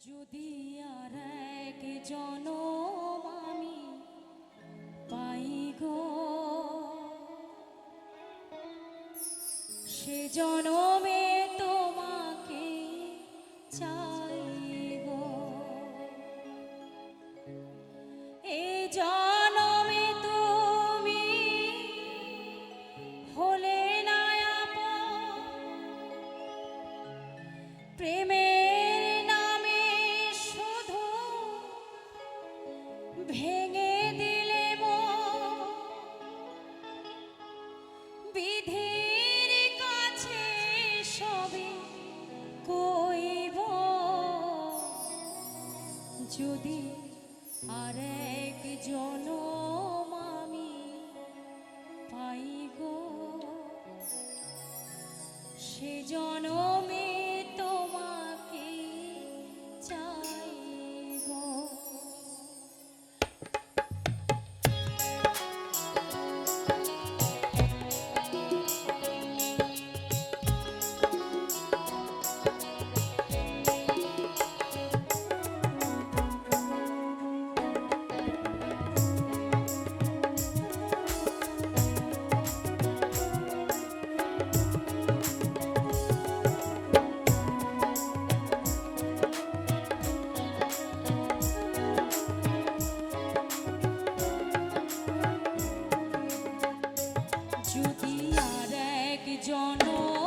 যদি আর এক জনম আমি পাই গো, সে জনমে তোমাকে চাই গো। এ জনমে তুমি হলে না প্রেমে ভেঙে দিলে বিধির কাছে সবে কইব। যদি আর একজন no.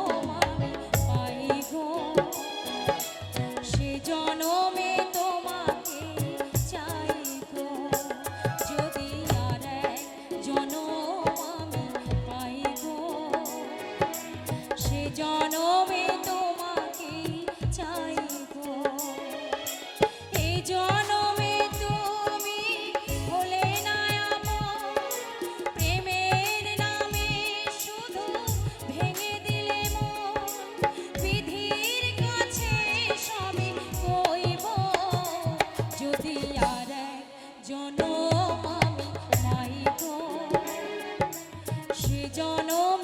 cho nó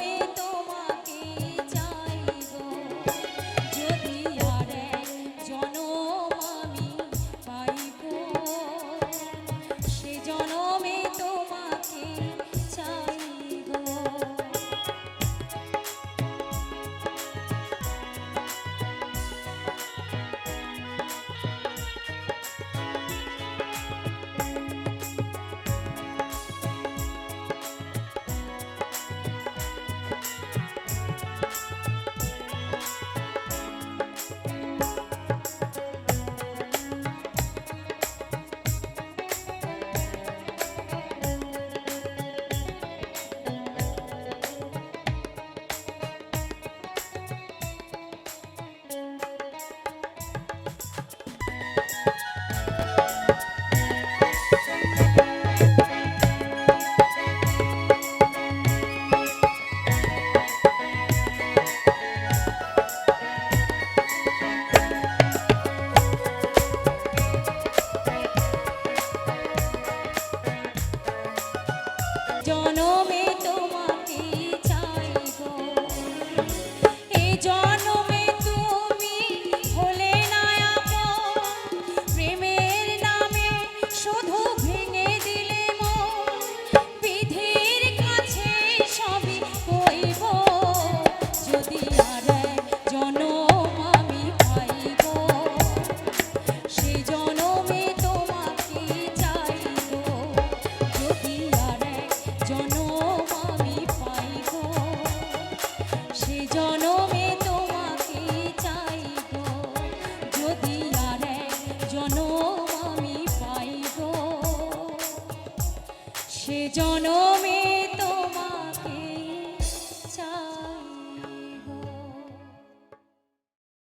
শুধু সে জনমে তো